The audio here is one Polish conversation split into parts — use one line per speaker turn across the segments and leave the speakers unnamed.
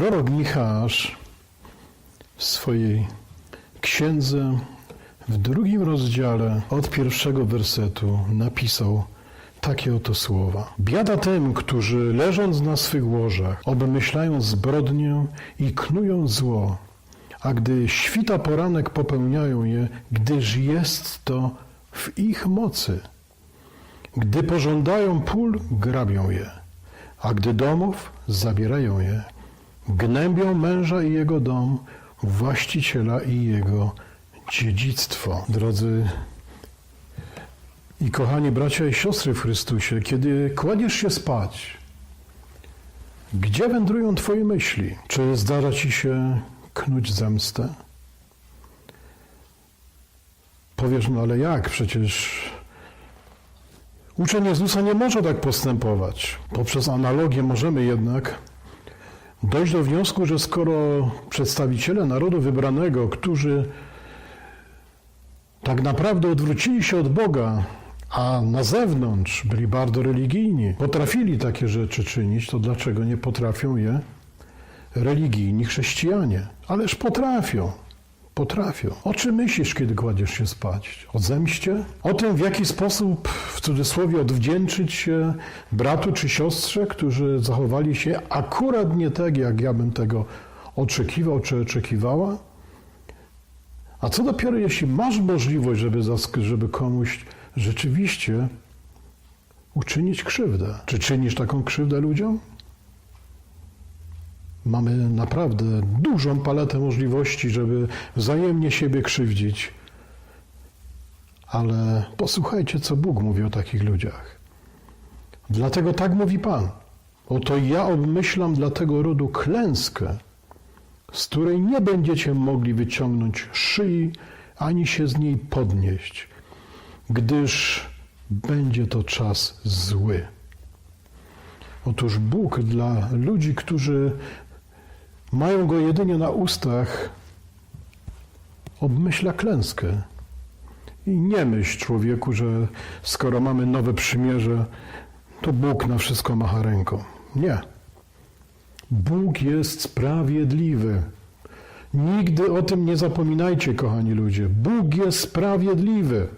Prorok Michał w swojej księdze w drugim rozdziale od pierwszego wersetu napisał takie oto słowa. Biada tym, którzy leżąc na swych łożach, obmyślają zbrodnię i knują zło, a gdy świta poranek popełniają je, gdyż jest to w ich mocy. Gdy pożądają pól, grabią je, a gdy domów, zabierają je. Gnębią męża i jego dom, właściciela i jego dziedzictwo. Drodzy i kochani bracia i siostry w Chrystusie, kiedy kładziesz się spać, gdzie wędrują Twoje myśli? Czy zdarza Ci się knuć zemstę? Powiesz, no ale jak? Przecież uczeń Jezusa nie może tak postępować. Poprzez analogię możemy jednak dojść do wniosku, że skoro przedstawiciele narodu wybranego, którzy tak naprawdę odwrócili się od Boga, a na zewnątrz byli bardzo religijni, potrafili takie rzeczy czynić, to dlaczego nie potrafią je religijni chrześcijanie? Ależ potrafią. Potrafią. O czym myślisz, kiedy kładziesz się spać? O zemście? O tym, w jaki sposób, w cudzysłowie, odwdzięczyć się bratu czy siostrze, którzy zachowali się akurat nie tak, jak ja bym tego oczekiwał czy oczekiwała? A co dopiero, jeśli masz możliwość, żeby, żeby komuś rzeczywiście uczynić krzywdę? Czy czynisz taką krzywdę ludziom? Mamy naprawdę dużą paletę możliwości, żeby wzajemnie siebie krzywdzić. Ale posłuchajcie, co Bóg mówi o takich ludziach. Dlatego tak mówi Pan. Oto ja obmyślam dla tego rodu klęskę, z której nie będziecie mogli wyciągnąć szyi, ani się z niej podnieść, gdyż będzie to czas zły. Otóż Bóg dla ludzi, którzy mają go jedynie na ustach, obmyśla klęskę. I nie myśl człowieku, że skoro mamy nowe przymierze, to Bóg na wszystko macha ręką. Nie. Bóg jest sprawiedliwy. Nigdy o tym nie zapominajcie, kochani ludzie. Bóg jest sprawiedliwy.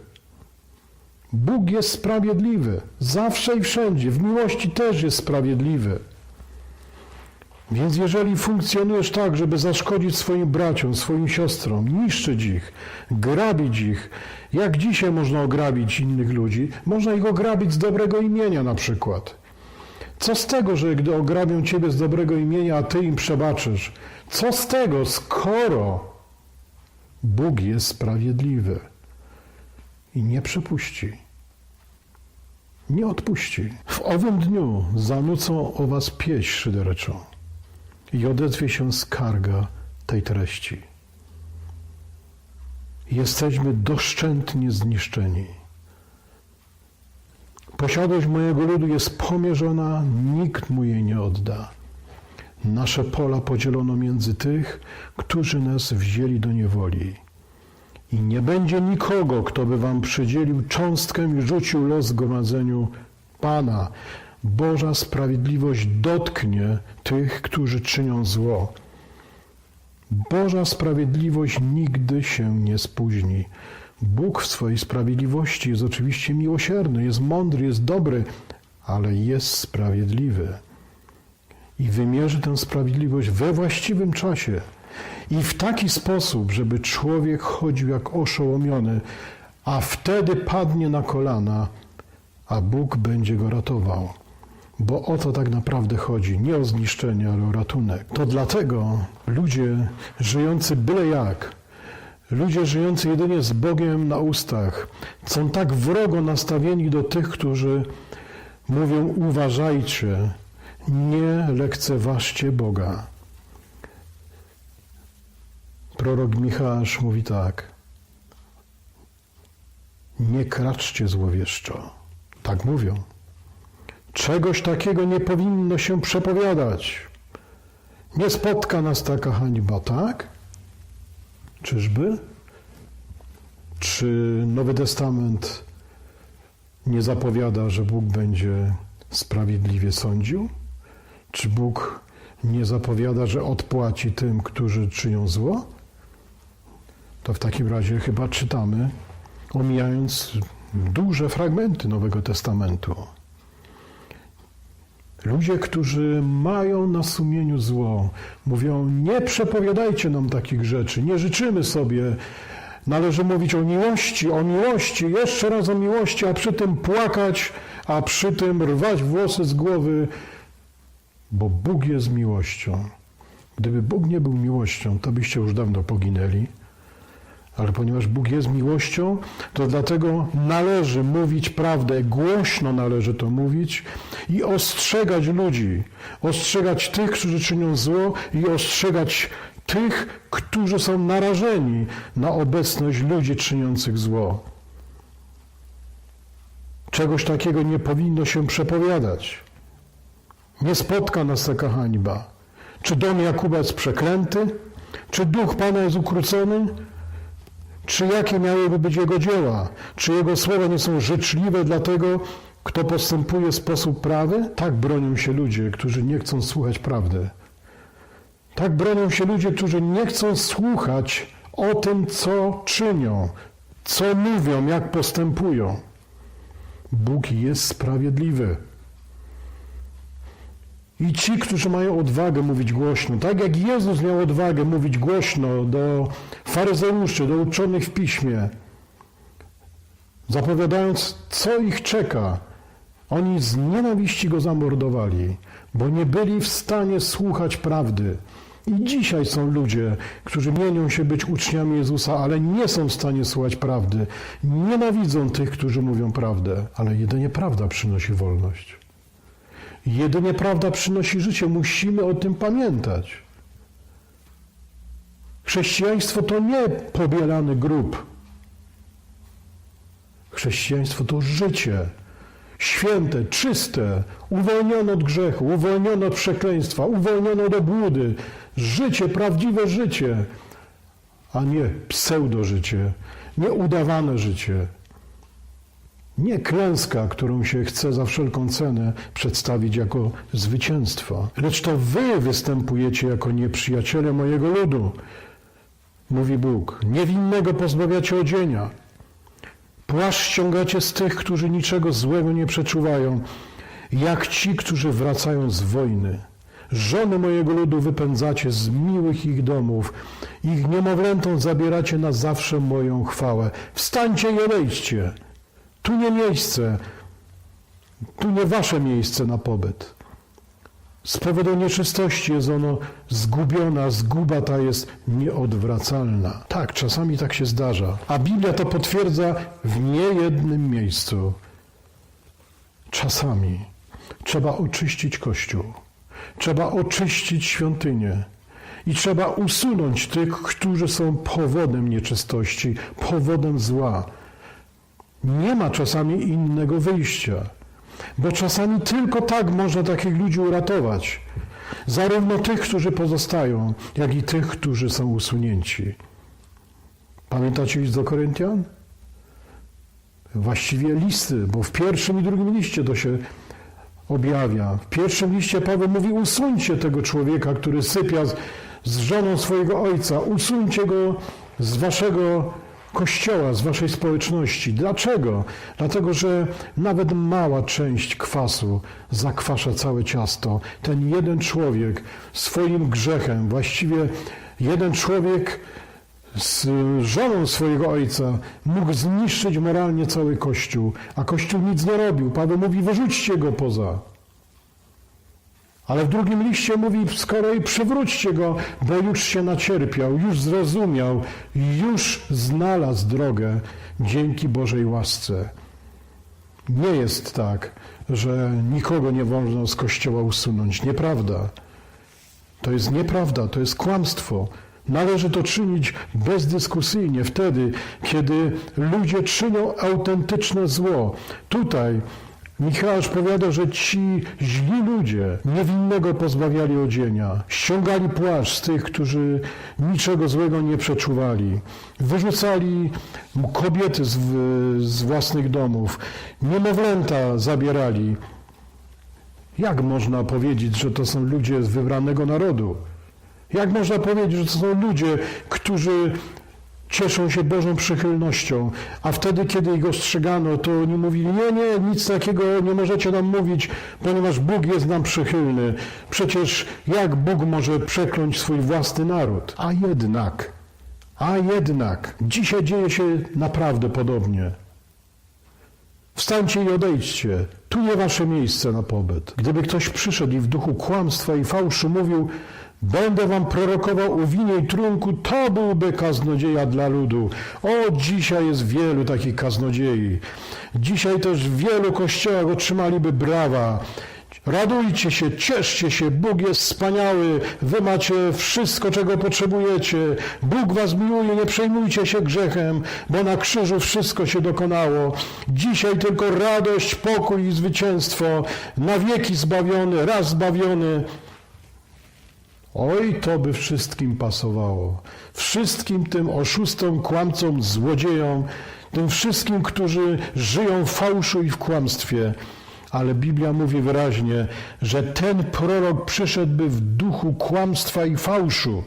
Bóg jest sprawiedliwy. Zawsze i wszędzie. W miłości też jest sprawiedliwy. Więc jeżeli funkcjonujesz tak, żeby zaszkodzić swoim braciom, swoim siostrom, niszczyć ich, grabić ich, jak dzisiaj można ograbić innych ludzi, można ich ograbić z dobrego imienia na przykład. Co z tego, że gdy ograbią ciebie z dobrego imienia, a ty im przebaczysz? Co z tego, skoro Bóg jest sprawiedliwy i nie przepuści? Nie odpuści. W owym dniu zanucą o was pieśń szyderczą i odezwie się skarga tej treści. Jesteśmy doszczętnie zniszczeni. Posiadłość mojego ludu jest pomierzona, nikt mu jej nie odda. Nasze pola podzielono między tych, którzy nas wzięli do niewoli. I nie będzie nikogo, kto by wam przydzielił cząstkę i rzucił los zgromadzeniu Pana. Boża sprawiedliwość dotknie tych, którzy czynią zło. Boża sprawiedliwość nigdy się nie spóźni. Bóg w swojej sprawiedliwości jest oczywiście miłosierny, jest mądry, jest dobry, ale jest sprawiedliwy. I wymierzy tę sprawiedliwość we właściwym czasie. I w taki sposób, żeby człowiek chodził jak oszołomiony, a wtedy padnie na kolana, a Bóg będzie go ratował. Bo o to tak naprawdę chodzi, nie o zniszczenie, ale o ratunek. To dlatego ludzie żyjący byle jak, ludzie żyjący jedynie z Bogiem na ustach, są tak wrogo nastawieni do tych, którzy mówią: uważajcie, nie lekceważcie Boga. Prorok Michał mówi tak: Nie kraczcie złowieszczo. Tak mówią. Czegoś takiego nie powinno się przepowiadać. Nie spotka nas taka hańba, tak? Czyżby? Czy Nowy Testament nie zapowiada, że Bóg będzie sprawiedliwie sądził? Czy Bóg nie zapowiada, że odpłaci tym, którzy czynią zło? To w takim razie chyba czytamy, omijając duże fragmenty Nowego Testamentu. Ludzie, którzy mają na sumieniu zło, mówią: Nie przepowiadajcie nam takich rzeczy, nie życzymy sobie. Należy mówić o miłości, o miłości, jeszcze raz o miłości, a przy tym płakać, a przy tym rwać włosy z głowy, bo Bóg jest miłością. Gdyby Bóg nie był miłością, to byście już dawno poginęli. Ale ponieważ Bóg jest miłością, to dlatego należy mówić prawdę, głośno należy to mówić i ostrzegać ludzi, ostrzegać tych, którzy czynią zło i ostrzegać tych, którzy są narażeni na obecność ludzi czyniących zło. Czegoś takiego nie powinno się przepowiadać. Nie spotka nas taka hańba. Czy dom Jakuba jest przeklęty? Czy duch Pana jest ukrócony? Czy jakie miałyby być jego dzieła? Czy jego słowa nie są życzliwe dla tego, kto postępuje w sposób prawy? Tak bronią się ludzie, którzy nie chcą słuchać prawdy. Tak bronią się ludzie, którzy nie chcą słuchać o tym, co czynią, co mówią, jak postępują. Bóg jest sprawiedliwy. I ci, którzy mają odwagę mówić głośno, tak jak Jezus miał odwagę mówić głośno do faryzeuszy, do uczonych w piśmie, zapowiadając, co ich czeka, oni z nienawiści go zamordowali, bo nie byli w stanie słuchać prawdy. I dzisiaj są ludzie, którzy mienią się być uczniami Jezusa, ale nie są w stanie słuchać prawdy. Nienawidzą tych, którzy mówią prawdę, ale jedynie prawda przynosi wolność. Jedynie prawda przynosi życie. Musimy o tym pamiętać. Chrześcijaństwo to nie pobielany grób. Chrześcijaństwo to życie. Święte, czyste, uwolnione od grzechu, uwolnione od przekleństwa, uwolnione od obłudy. Życie, prawdziwe życie, a nie pseudożycie, nie udawane życie. Nie klęska, którą się chce za wszelką cenę przedstawić jako zwycięstwo, lecz to wy występujecie jako nieprzyjaciele mojego ludu, mówi Bóg. Niewinnego pozbawiacie odzienia. Płaszcz ściągacie z tych, którzy niczego złego nie przeczuwają, jak ci, którzy wracają z wojny. Żony mojego ludu wypędzacie z miłych ich domów, ich niemowlętom zabieracie na zawsze moją chwałę. Wstańcie i odejdźcie. Tu nie miejsce, tu nie wasze miejsce na pobyt. Z powodu nieczystości jest ono zgubiona, zguba ta jest nieodwracalna. Tak, czasami tak się zdarza. A Biblia to potwierdza w niejednym miejscu. Czasami trzeba oczyścić Kościół, trzeba oczyścić świątynię i trzeba usunąć tych, którzy są powodem nieczystości, powodem zła. Nie ma czasami innego wyjścia, bo czasami tylko tak można takich ludzi uratować. Zarówno tych, którzy pozostają, jak i tych, którzy są usunięci. Pamiętacie list do Koryntian? Właściwie listy, bo w pierwszym i drugim liście to się objawia. W pierwszym liście Paweł mówi: usuńcie tego człowieka, który sypia z, żoną swojego ojca, usuńcie go z waszego kościoła, z waszej społeczności. Dlaczego? Dlatego, że nawet mała część kwasu zakwasza całe ciasto. Ten jeden człowiek swoim grzechem, właściwie jeden człowiek z żoną swojego ojca mógł zniszczyć moralnie cały Kościół, a Kościół nic nie robił. Paweł mówi, wyrzućcie go poza. Ale w drugim liście mówi z kolei przywróćcie go, bo już się nacierpiał, już zrozumiał, już znalazł drogę dzięki Bożej łasce. Nie jest tak, że nikogo nie wolno z kościoła usunąć. Nieprawda. To jest nieprawda, to jest kłamstwo. Należy to czynić bezdyskusyjnie, wtedy, kiedy ludzie czynią autentyczne zło. Tutaj Michał powiada, że ci źli ludzie niewinnego pozbawiali odzienia, ściągali płaszcz z tych, którzy niczego złego nie przeczuwali, wyrzucali kobiety z, z własnych domów, niemowlęta zabierali. Jak można powiedzieć, że to są ludzie z wybranego narodu? Jak można powiedzieć, że to są ludzie, którzy cieszą się Bożą przychylnością, a wtedy, kiedy ich ostrzegano, to oni mówili, nie, nie, nic takiego nie możecie nam mówić, ponieważ Bóg jest nam przychylny. Przecież jak Bóg może przekląć swój własny naród? A jednak, a jednak, dzisiaj dzieje się naprawdę podobnie. Wstańcie i odejdźcie. Tu nie wasze miejsce na pobyt. Gdyby ktoś przyszedł i w duchu kłamstwa i fałszu mówił, będę wam prorokował o winie i trunku, to byłby kaznodzieja dla ludu. O, dzisiaj jest wielu takich kaznodziei. Dzisiaj też w wielu kościołach otrzymaliby brawa. Radujcie się, cieszcie się, Bóg jest wspaniały, wy macie wszystko, czego potrzebujecie. Bóg was miłuje, nie przejmujcie się grzechem, bo na krzyżu wszystko się dokonało. Dzisiaj tylko radość, pokój i zwycięstwo, na wieki zbawiony, raz zbawiony. Oj, to by wszystkim pasowało. Wszystkim tym oszustom, kłamcom, złodziejom, tym wszystkim, którzy żyją w fałszu i w kłamstwie. Ale Biblia mówi wyraźnie, że ten prorok przyszedłby w duchu kłamstwa i fałszu.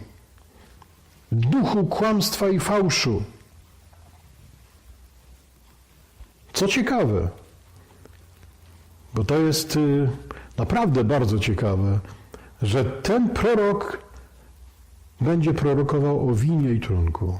Duchu kłamstwa i fałszu. Co ciekawe, bo to jest y, naprawdę bardzo ciekawe, że ten prorok będzie prorokował o winie i trunku.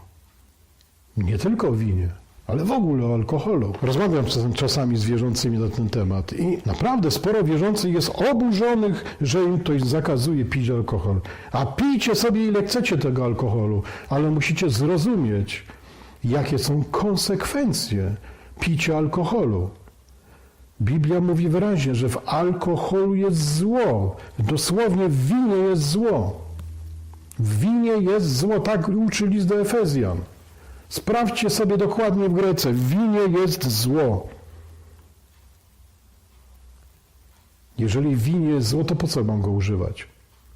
Nie tylko o winie, ale w ogóle o alkoholu. Rozmawiam czasami z wierzącymi na ten temat i naprawdę sporo wierzących jest oburzonych, że im ktoś zakazuje pić alkohol. A pijcie sobie ile chcecie tego alkoholu, ale musicie zrozumieć, jakie są konsekwencje picia alkoholu. Biblia mówi wyraźnie, że w alkoholu jest zło. Dosłownie w winie jest zło. W winie jest zło, tak uczy list do Efezjan. Sprawdźcie sobie dokładnie w Grece. W winie jest zło. Jeżeli winie jest zło, to po co mam go używać?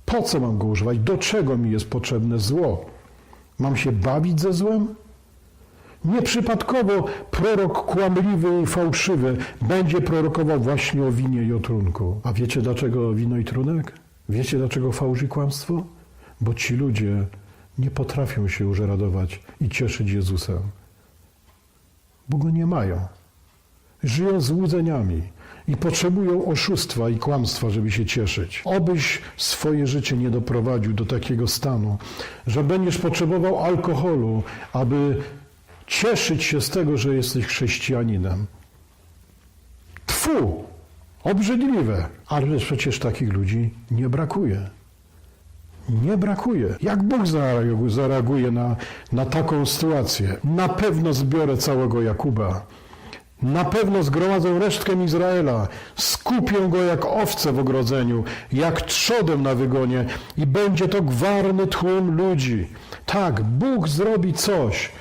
Po co mam go używać? Do czego mi jest potrzebne zło? Mam się bawić ze złem? Nieprzypadkowo prorok kłamliwy i fałszywy będzie prorokował właśnie o winie i o trunku. A wiecie dlaczego wino i trunek? Wiecie dlaczego fałsz i kłamstwo? Bo ci ludzie nie potrafią się już radować i cieszyć Jezusem. Bo go nie mają. Żyją złudzeniami i potrzebują oszustwa i kłamstwa, żeby się cieszyć. Obyś swoje życie nie doprowadził do takiego stanu, że będziesz potrzebował alkoholu, aby cieszyć się z tego, że jesteś chrześcijaninem. Tfu! Obrzydliwe! Ale przecież takich ludzi nie brakuje. Nie brakuje. Jak Bóg zareaguje- na, na taką sytuację? Na pewno zbiorę całego Jakuba. Na pewno zgromadzę resztkę Izraela, skupię go jak owce w ogrodzeniu, jak trzodem na wygonie i będzie to gwarny tłum ludzi. Tak, Bóg zrobi coś,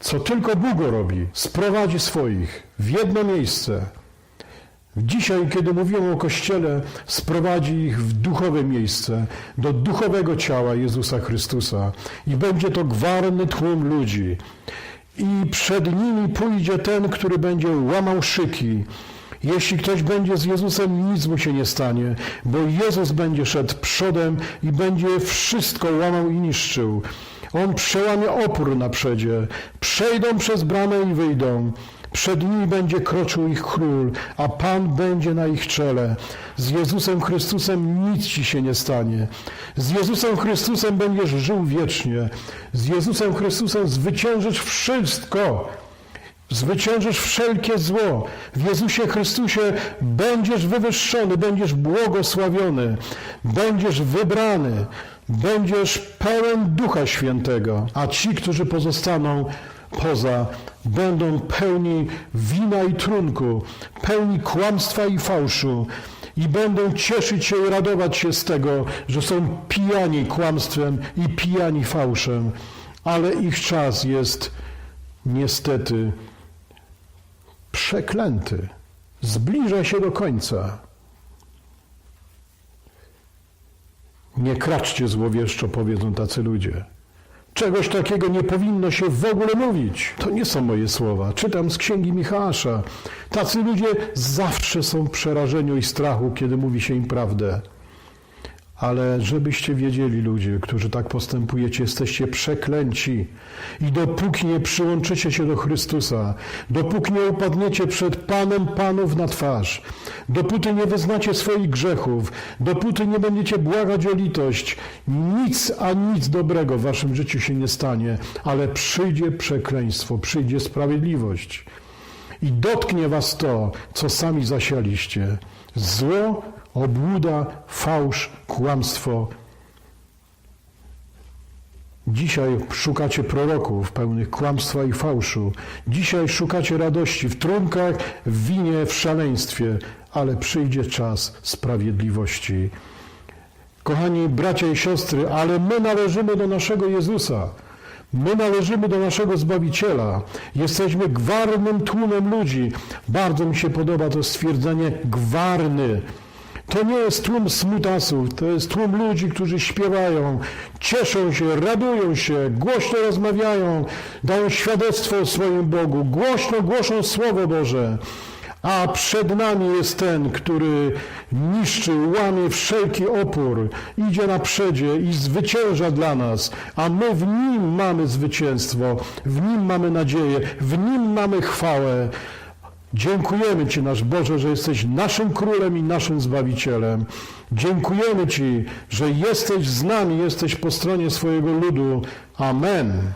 co tylko Bóg robi. Sprowadzi swoich w jedno miejsce. Dzisiaj, kiedy mówimy o Kościele, sprowadzi ich w duchowe miejsce, do duchowego ciała Jezusa Chrystusa i będzie to gwarny tłum ludzi. I przed nimi pójdzie ten, który będzie łamał szyki. Jeśli ktoś będzie z Jezusem, nic mu się nie stanie, bo Jezus będzie szedł przodem i będzie wszystko łamał i niszczył. On przełamie opór na przedzie. Przejdą przez bramę i wyjdą. Przed nimi będzie kroczył ich król, a Pan będzie na ich czele. Z Jezusem Chrystusem nic ci się nie stanie. Z Jezusem Chrystusem będziesz żył wiecznie. Z Jezusem Chrystusem zwyciężysz wszystko. Zwyciężysz wszelkie zło. W Jezusie Chrystusie będziesz wywyższony, będziesz błogosławiony, będziesz wybrany, będziesz pełen Ducha Świętego, a ci, którzy pozostaną poza, będą pełni wina i trunku, pełni kłamstwa i fałszu i będą cieszyć się i radować się z tego, że są pijani kłamstwem i pijani fałszem, ale ich czas jest niestety przeklęty. Zbliża się do końca. Nie kraczcie złowieszczo, powiedzą tacy ludzie. Czegoś takiego nie powinno się w ogóle mówić. To nie są moje słowa. Czytam z księgi Michała. Tacy ludzie zawsze są w przerażeniu i strachu, kiedy mówi się im prawdę. Ale żebyście wiedzieli, ludzie, którzy tak postępujecie, jesteście przeklęci. I dopóki nie przyłączycie się do Chrystusa, dopóki nie upadniecie przed Panem Panów na twarz, dopóty nie wyznacie swoich grzechów, dopóty nie będziecie błagać o litość, nic, a nic dobrego w waszym życiu się nie stanie, ale przyjdzie przekleństwo, przyjdzie sprawiedliwość. I dotknie was to, co sami zasialiście. Zło, obłuda, fałsz, kłamstwo. Dzisiaj szukacie proroków pełnych kłamstwa i fałszu. Dzisiaj szukacie radości w trunkach, w winie, w szaleństwie, ale przyjdzie czas sprawiedliwości. Kochani bracia i siostry, ale my należymy do naszego Jezusa. My należymy do naszego Zbawiciela. Jesteśmy gwarnym tłumem ludzi. Bardzo mi się podoba to stwierdzenie gwarny. To nie jest tłum smutasów, to jest tłum ludzi, którzy śpiewają, cieszą się, radują się, głośno rozmawiają, dają świadectwo o swoim Bogu, głośno głoszą Słowo Boże. A przed nami jest ten, który niszczy, łamie wszelki opór, idzie na przedzie i zwycięża dla nas, a my w nim mamy zwycięstwo, w nim mamy nadzieję, w nim mamy chwałę. Dziękujemy Ci, nasz Boże, że jesteś naszym królem i naszym zbawicielem. Dziękujemy Ci, że jesteś z nami, jesteś po stronie swojego ludu. Amen.